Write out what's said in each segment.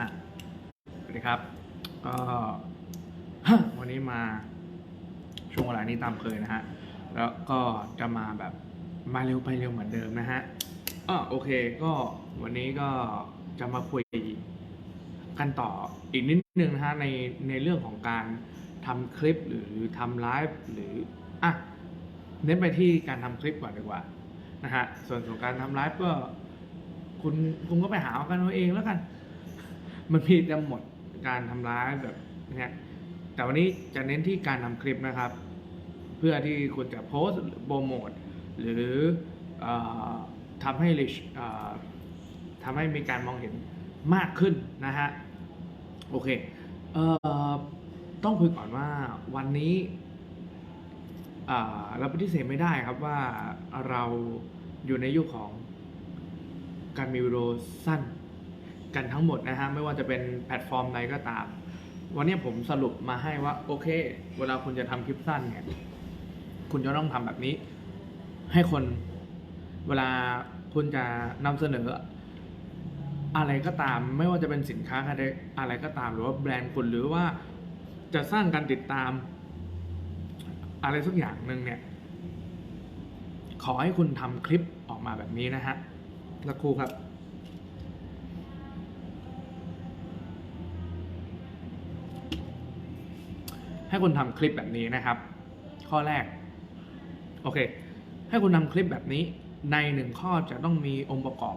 อะสวัสดีครับ ก็วันนี้มาช่วงเวลานี้ตามเคยนะฮะ แล้วก็จะมาแบบมาเร็วไปเร็วเหมือนเดิมนะฮะอะโอเคก็วันนี้ก็จะมาคุยกันต่ออีกนิดนึงนะฮะในในเรื่องของการทำคลิปหรือทำไลฟ์หรืออะเน้นไปที่การทำคลิปก่อนดีกว่านะฮะส่วนของการทำไลฟ์ก็คุณคุณก็ไปหาเอากันเอาเองแล้วกัน มันมีแต่หมดการทำร้ายแบบเนี้ยแต่วันนี้จะเน้นที่การทำคลิปนะครับ เพื่อที่คุณจะโพสต์โปรโมทหรืออทำให้ลิชทำให้มีการมองเห็นมากขึ้นนะฮะ โอเคเอ่อต้องคุยก่อนว่าวันนี้เราปฏิเสธไม่ได้ครับว่าเราอยู่ในยุคของการมีวิดีโอสั้น กันทั้งหมดนะฮะไม่ว่าจะเป็นแพลตฟอร์มใดก็ตาม วันนี้ผมสรุปมาให้ว่าโอเค เวลาคุณจะทำคลิปสั้นเนี่ยคุณจะต้องทำแบบนี้ ให้คนเวลาคุณจะนำเสนอ อะไรก็ตาม ไม่ว่าจะเป็นสินค้าอะไรอะไรก็ตาม หรือว่าแบรนด์คุณหรือว่าจะสร้างการติดตาม อะไรสักอย่างหนึ่งเนี่ยขอให้คุณทำคลิปออกมาแบบนี้นะฮะสักครู่ครับ ให้คุณทำคลิปแบบนี้นะครับ ข้อแรก โอเค ให้คุณทำคลิปแบบนี้ ในหนึ่งข้อจะต้องมีองค์ประกอบ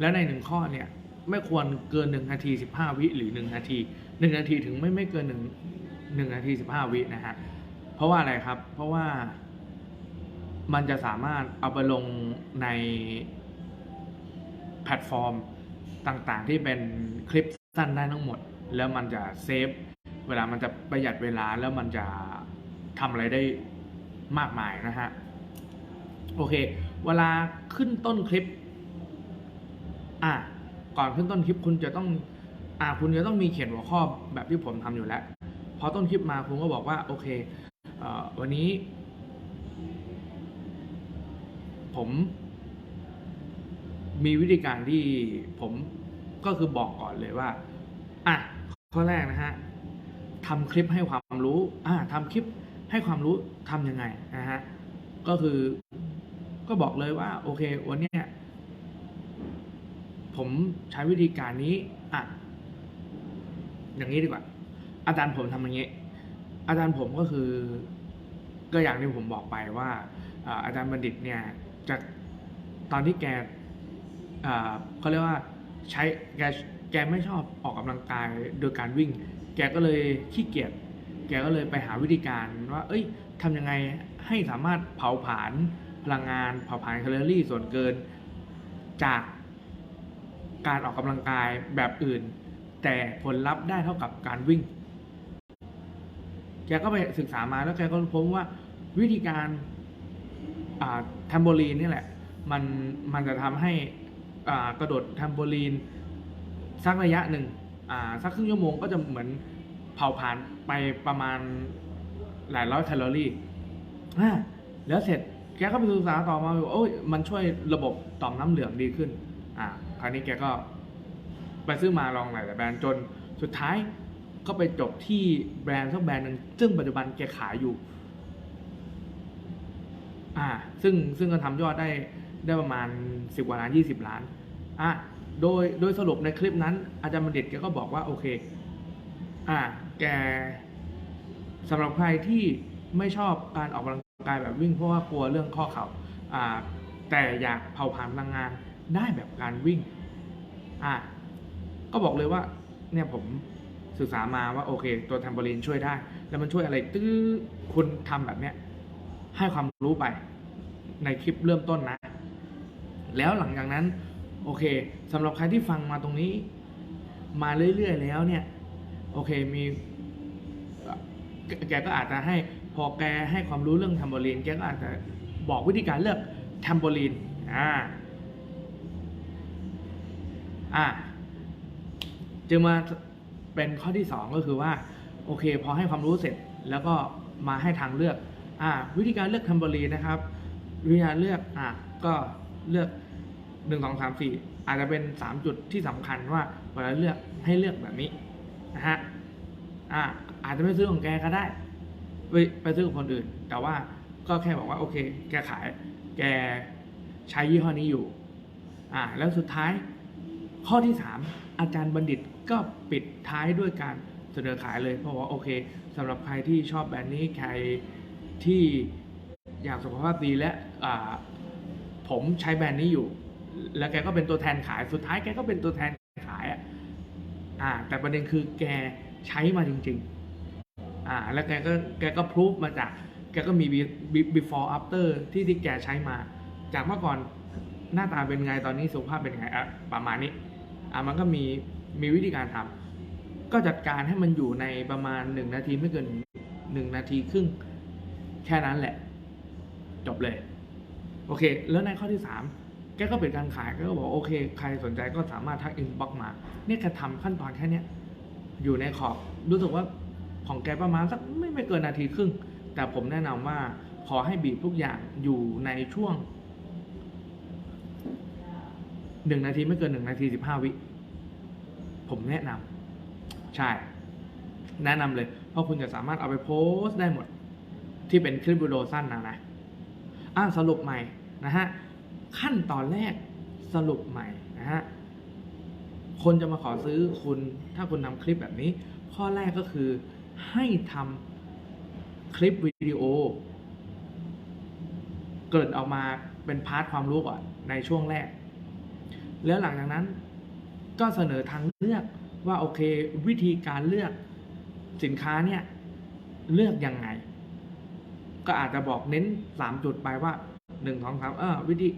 และในหนึ่งข้อเนี่ย ไม่ควรเกินหนึ่งนาทีสิบห้าวิหรือหนึ่งนาทีหนึ่งนาทีถึงไม่ไม่เกินหนึ่งหนึ่งนาทีสิบห้าวินะฮะเพราะว่าอะไรครับ เพราะว่ามันจะสามารถเอาไปลงในแพลตฟอร์มต่างๆ ที่เป็นคลิปสั้นได้ทั้งหมด แล้วมันจะเซฟ เวลามันจะประหยัดเวลาแล้วมันจะทำอะไรได้มากมายนะฮะ โอเค เวลาขึ้นต้นคลิป อะ ก่อนขึ้นต้นคลิปคุณจะต้อง อะคุณจะต้องมีเขียนหัวข้อแบบที่ผมทำอยู่แล้ว พอต้นคลิปมาคุณก็บอกว่า โอเคเออวันนี้ ผม มีวิธีการที่ผมก็คือบอกก่อนเลยว่า อะ ข้อแรกนะฮะ ทำคลิปให้ความรู้อ่าทำคลิปให้ความรู้ทำยังไงนะฮะก็คือก็บอกเลยว่า โอเค วันเนี้ยผมใช้วิธีการนี้อะอย่างนี้ดีกว่า อาจารย์ผมทำอย่างนี้ อาจารย์ผมก็คือ ก็อย่างที่ผมบอกไปว่าอาจารย์บัณฑิตเนี่ยจากตอนที่แกเขาเรียกว่าใช้แกแกไม่ชอบออกกำลังกายโดยการวิ่ง แกก็เลยขี้เกียจแกก็เลยไปหาวิธีการว่า เอ้ยทำยังไงให้สามารถเผาผลาญพลังงานเผาผลาญแคลอรี่ส่วนเกิน จากการออกกำลังกายแบบอื่น แต่ผลลัพธ์ได้เท่ากับการวิ่ง แกก็ไปศึกษามาแล้วแกก็พบว่าวิธีการอ่าแทมโบลีนนี่แหละ มันมันจะทำให้กระโดดแทมโบลีนสักระยะหนึ่ง สักครึ่งชั่วโมงก็จะเหมือนเผาผลาญไปประมาณหลายร้อยแคลอรี่แล้วเสร็จแกก็ไปศึกษาต่อมาว่าโอ้ยมันช่วยระบบต่อมน้ำเหลืองดีขึ้น อ่า คราวนี้แกก็ไปซื้อมาลองหลายแบรนด์จนสุดท้ายก็ไปจบที่แบรนด์สักแบรนด์หนึ่งซึ่งปัจจุบันแกขายอยู่ อ่า ซึ่งซึ่งก็ทำยอดได้ได้ประมาณสิบกว่าล้านยี่สิบล้าน อะโดยโดยสรุปในคลิปนั้น อาจารย์บัณฑิตแกก็บอกว่าโอเค อ่าแกสำหรับใครที่ไม่ชอบการออกกำลังกายแบบวิ่งเพราะว่ากลัวเรื่องข้อเข่าอ่าแต่อยากเผาผลาญพลังงานได้แบบการวิ่ง อ่าก็บอกเลยว่าเนี่ยผมศึกษามาว่าโอเค ตัวแทมโบลีนช่วยได้ แล้วมันช่วยอะไรตื้อคุณทำแบบเนี้ยให้ความรู้ไปในคลิปเริ่มต้นนะ แล้วหลังจากนั้น โอเคสำหรับใครที่ฟังมาตรงนี้ มาเรื่อยๆแล้วเนี่ย โอเคมีแกก็อาจจะให้พอแกให้ความรู้เรื่องแทมโบลีนแกก็อาจจะบอกวิธีการเลือกแทมโบลีนอ่าอ่าจึงมาเป็นข้อที่สองก็คือว่า โอเค พอให้ความรู้เสร็จแล้วก็มาให้ทางเลือกอ่าวิธีการเลือกแทมโบลีนนะครับ วิธีการเลือกอ่าก็เลือก หนึ่งสองสามสี่อาจจะเป็นสามจุดที่สำคัญว่าเวลาเลือกให้เลือกแบบนี้นะฮะอ่าอาจจะไม่ซื้อของแกก็ได้ ไปไปซื้อของคนอื่น แต่ว่าก็แค่บอกว่าโอเค แกขาย แกใช้ยี่ห้อนี้อยู่ อ่า แล้วสุดท้าย ข้อที่สามอาจารย์บัณฑิตก็ปิดท้ายด้วยการเสนอขายเลย เพราะว่าโอเคสำหรับใครที่ชอบแบรนด์นี้ใครที่อยากสุขภาพดีและผมใช้แบรนด์นี้อยู่ แล้วแกก็เป็นตัวแทนขายสุดท้ายแกก็เป็นตัวแทนขายอะอ่า แต่ประเด็นคือแกใช้มาจริง ๆ อ่า แล้วแกก็แกก็พรูฟมาจากแกก็มี before after ที่ที่แกใช้มา จากเมื่อก่อนหน้าตาเป็นไงตอนนี้สุขภาพเป็นไงอะประมาณนี้อะมันก็มีมีวิธีการทำก็จัดการให้มันอยู่ในประมาณหนึ่งนาทีไม่เกินหนึ่งนาทีครึ่งแค่นั้นแหละ จบเลย โอเค แล้วในข้อที่สาม แกก็เป็นการขายแกก็บอกโอเค ใครสนใจก็สามารถทักอินบ็อกมาเนี่ยแกทำขั้นตอนแค่นี้อยู่ในขอบรู้สึกว่าของแกประมาณสักไม่ไม่เกินนาทีครึ่ง แต่ผมแนะนำว่าขอให้บีบทุกอย่างอยู่ในช่วงหนึ่งนาทีไม่เกินหนึ่งนาทีสิบห้าวิ ผมแนะนำใช่ แนะนำเลย เพราะคุณจะสามารถเอาไปโพสต์ได้หมด ที่เป็นคลิปวิดีโอสั้นนะนะอ่าสรุปใหม่นะฮะ ขั้นตอนแรกสรุปใหม่นะฮะคนจะมาขอซื้อคุณถ้าคุณทำคลิปแบบนี้ ข้อแรกก็คือให้ทำคลิปวิดีโอ เกิดออกมาเป็นพาร์ทความรู้ก่อนในช่วงแรก แล้วหลังจากนั้นก็เสนอทางเลือกว่าโอเค วิธีการเลือกสินค้าเนี่ยเลือกยังไง ก็อาจจะบอกเน้นสามจุดไปว่าหนึ่งสองสามเออวิธี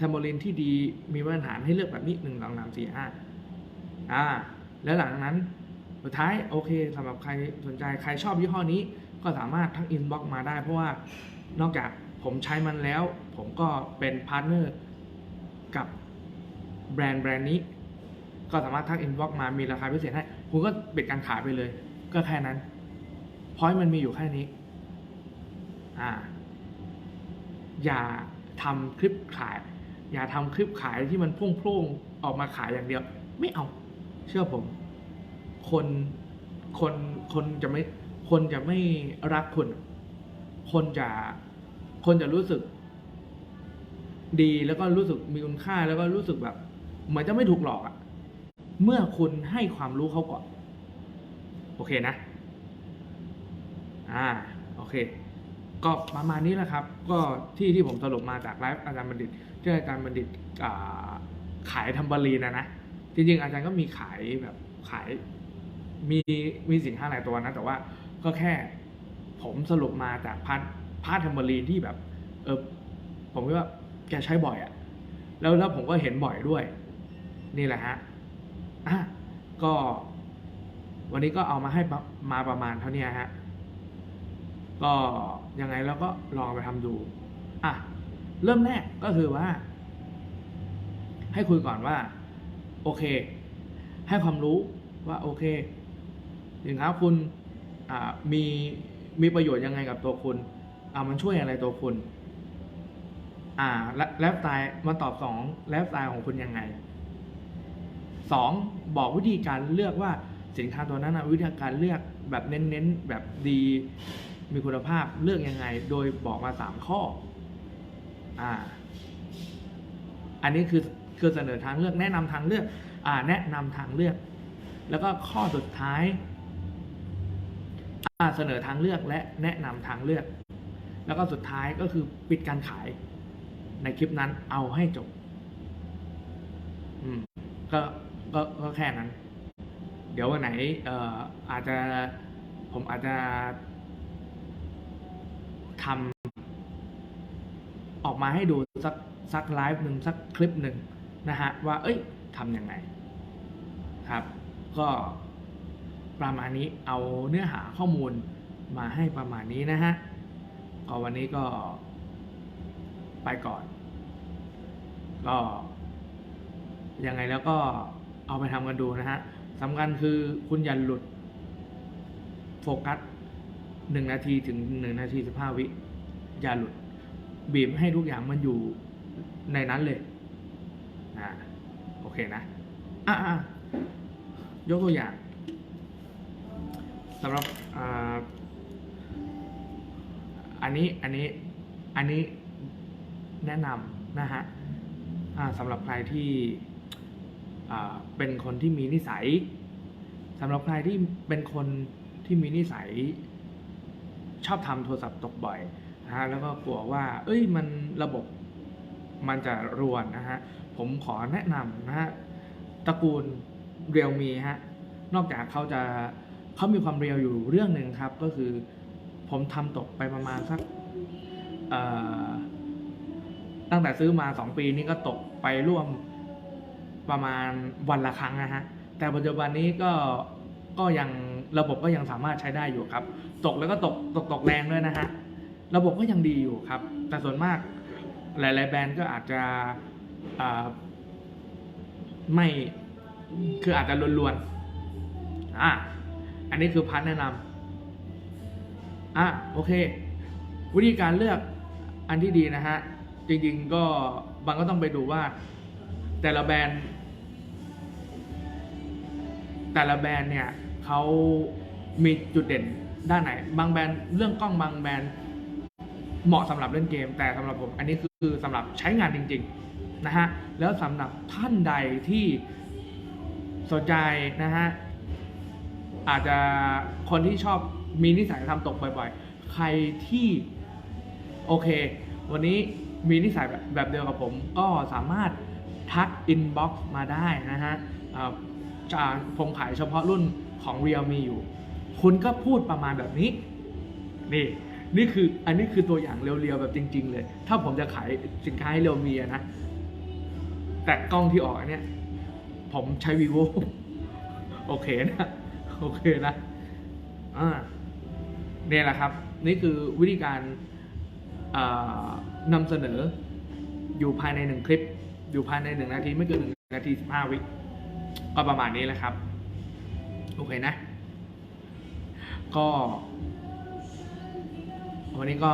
ทมโบลินที่ดีมีมาตรฐานให้เลือกแบบนี้หนึ่งสองสามสี่ห้าอ่า แล้วหลังนั้นสุดท้ายโอเคสำหรับใครสนใจใครชอบยี่ห้อนี้ ก็สามารถทักอินบ็อกมาได้ เพราะว่านอกจากผมใช้มันแล้ว ผมก็เป็นพาร์ทเนอร์กับแบรนด์แบรนด์นี้ ก็สามารถทักอินบ็อกมามีราคาพิเศษให้คุณก็ปิดการขายไปเลย ก็แค่นั้นพอยมันมีอยู่แค่นี้ อ่า อย่า ทำคลิปขาย อย่าทำคลิปขายที่มันพุ่งพร่งๆออกมาขายอย่างเดียว ไม่เอา เชื่อผม คนคนคนจะไม่คนจะไม่รักคุณ คนจะคนจะรู้สึก ดีแล้วก็รู้สึกมีคุณค่าแล้วก็รู้สึกแบบเหมือนจะไม่ถูกหลอกอะเมื่อคุณให้ความรู้เขาก่อน โอเคนะ อ่า โอเค ก็ประมาณนี้แหละครับ ก็ที่ที่ผมสรุปมาจากไลฟ์อาจารย์บัณฑิตที่อาจารย์บัณฑิตขายทำบาลีนะนะจริงๆอาจารย์ก็มีขายแบบขายมีมีสินค้าหลายตัวนะ แต่ว่าก็แค่ผมสรุปมาจากพาร์ทพาร์ททำบาลีที่แบบเออผมคิดว่าแกใช้บ่อยอะแล้วแล้วผมก็เห็นบ่อยด้วย นี่แหละฮะอะก็วันนี้ก็เอามาให้มาประมาณเท่านี้ฮะ ก็ยังไงเราก็ลองไปทำดูอะเริ่มแรกก็คือว่า ให้คุยก่อนว่า โอเค ให้ความรู้ว่าโอเคสินค้าคุณมีมีประโยชน์ยังไงกับตัวคุณอ่ามันช่วยอะไรตัวคุณ อ่าและไลฟ์สไตล์มาตอบสองไลฟ์สไตล์ของคุณยังไงสองบอกวิธีการเลือกว่าสินค้าตัวนั้นนะวิธีการเลือกแบบเน้นๆแบบดี มีคุณภาพเลือกยังไง โดยบอกมาสามข้ออ่าอันนี้คือคือเสนอทางเลือกแนะนำทางเลือกอ่าแนะนำทางเลือก แล้วก็ข้อสุดท้ายอ่าเสนอทางเลือกและแนะนำทางเลือก แล้วก็สุดท้ายก็คือปิดการขายในคลิปนั้นเอาให้จบ อืมก็ก็ก็แค่นั้น เดี๋ยววันไหนเอ่ออาจจะผมอาจจะ ทำออกมาให้ดูสักสักไลฟ์หนึ่งสักคลิปหนึ่งนะฮะว่า เอ้ยทำยังไงครับ ก็ประมาณนี้เอาเนื้อหาข้อมูลมาให้ประมาณนี้นะฮะก็วันนี้ก็ไปก่อน ก็ยังไงแล้วก็เอาไปทำกันดูนะฮะสำคัญคือคุณอย่าหลุดโฟกัส หนึ่งนาทีถึงหนึ่งนาทีสิบห้าวิอย่าหลุด บีบให้ทุกอย่างมันอยู่ในนั้นเลยนะโอเคนะอะอะยกตัวอย่างสำหรับอ่าอันนี้อันนี้อันนี้แนะนำนะฮะอ่าสำหรับใครที่อ่าเป็นคนที่มีนิสัยสำหรับใครที่เป็นคนที่มีนิสัย ชอบทำโทรศัพท์ตกบ่อยนะฮะแล้วก็กลัวว่า เอ้ยมันระบบมันจะรวนนะฮะผมขอแนะนำนะฮะตระกูลเรียวมีฮะนอกจากเขาจะเขามีความเรียวอยู่เรื่องหนึ่งครับ ก็คือผมทำตกไปประมาณสักตั้งแต่ซื้อมาสองปีนี้ก็ตกไปร่วมประมาณวันละครั้งนะฮะแต่ปัจจุบันนี้ก็ก็ยัง ระบบก็ยังสามารถใช้ได้อยู่ครับ ตกแล้วก็ตกตกตกแรงด้วยนะฮะระบบก็ยังดีอยู่ครับ แต่ส่วนมากหลาย ๆ แบรนด์ก็อาจจะไม่คืออาจจะลวนๆอะอันนี้คือพัดแนะนำอะโอเค วิธีการเลือกอันที่ดีนะฮะจริงๆก็บางก็ต้องไปดูว่า แต่ละแบรนด์ แต่ละแบรนด์เนี่ย เขามีจุดเด่นด้านไหน บางแบรนด์เรื่องกล้องบางแบรนด์เหมาะสำหรับเล่นเกม แต่สำหรับผม อันนี้คือสำหรับใช้งานจริง ๆ นะฮะ แล้วสำหรับท่านใดที่สนใจนะฮะ อาจจะคนที่ชอบมีนิสัยทำตกบ่อยๆ ใครที่โอเค วันนี้มีนิสัยแบบแบบเดียวกับผม ก็สามารถทักอินบ็อกซ์มาได้นะฮะจะผมขายเฉพาะรุ่น ของ Realme อยู่ คุณก็พูดประมาณแบบนี้ นี่ นี่คืออันนี้คือตัวอย่างเรียวๆแบบจริง ๆ เลย ถ้าผมจะขายสินค้าให้เรียวมีอะนะ แต่กล้องที่ออกอันเนี้ย ผมใช้ vivo โอเคนะ โอเคนะอ่าเนี่ยแหละครับ นี่คือวิธีการนำเสนออยู่ภายในหนึ่งคลิป อยู่ภายในหนึ่งนาทีไม่เกินหนึ่งนาทีสิบห้าวิก็ประมาณนี้แหละครับ โอเคนะ ก็ วันนี้ก็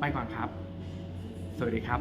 ไปก่อนครับ สวัสดีครับ